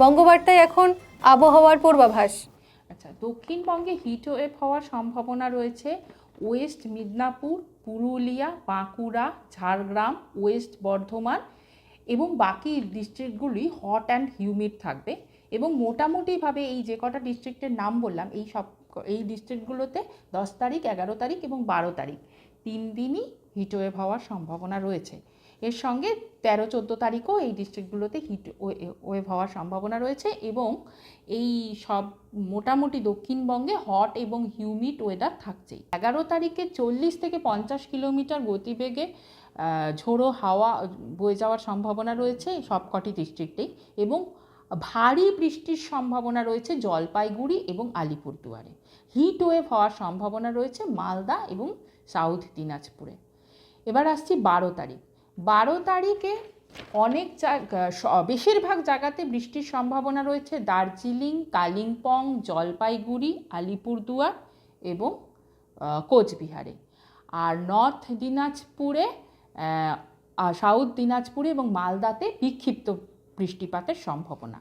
বঙ্গবার্তায় এখন আবহাওয়ার পূর্বাভাস। আচ্ছা দক্ষিণবঙ্গে হিট ওয়েভ হওয়ার সম্ভাবনা রয়েছে। ওয়েস্ট মিদনাপুর পুরুলিয়া, বাঁকুড়া, ঝাড়গ্রাম ওয়েস্ট বর্ধমান এবং বাকি ডিস্ট্রিক্টগুলি হট অ্যান্ড হিউমিড থাকবে এবং মোটামুটিভাবে এই যে কটা ডিস্ট্রিক্টের নাম বললাম, এই সব, এই ডিস্ট্রিক্টগুলোতে দশ তারিখ, এগারো তারিখ এবং বারো তারিখ তিন দিনই হিটওয়েভ হওয়ার সম্ভাবনা রয়েছে। এর সঙ্গে তেরো, চোদ্দ তারিখও এই ডিস্ট্রিক্টগুলোতে হিট ওয়েভ হওয়ার সম্ভাবনা রয়েছে এবং এই সব মোটামুটি দক্ষিণবঙ্গে হট এবং হিউমিড ওয়েদার থাকছেই। এগারো তারিখে চল্লিশ থেকে পঞ্চাশ কিলোমিটার গতিবেগে ঝোড়ো হাওয়া বয়ে যাওয়ার সম্ভাবনা রয়েছে সবকটি ডিস্ট্রিক্টেই এবং ভারী বৃষ্টির সম্ভাবনা রয়েছে জলপাইগুড়ি এবং আলিপুরদুয়ারে। হিট ওয়েভ হওয়ার সম্ভাবনা রয়েছে মালদা এবং সাউথ দিনাজপুরে। এবার আসছি বারো তারিখ। বারো তারিখে অনেক বেশিরভাগ জায়গাতে বৃষ্টির সম্ভাবনা রয়েছে। দার্জিলিং, কালিম্পং, জলপাইগুড়ি, আলিপুরদুয়ার এবং কোচবিহারে। আর নর্থ দিনাজপুরে সাউথ দিনাজপুরে এবং মালদাতে বিক্ষিপ্ত বৃষ্টিপাতের সম্ভাবনা।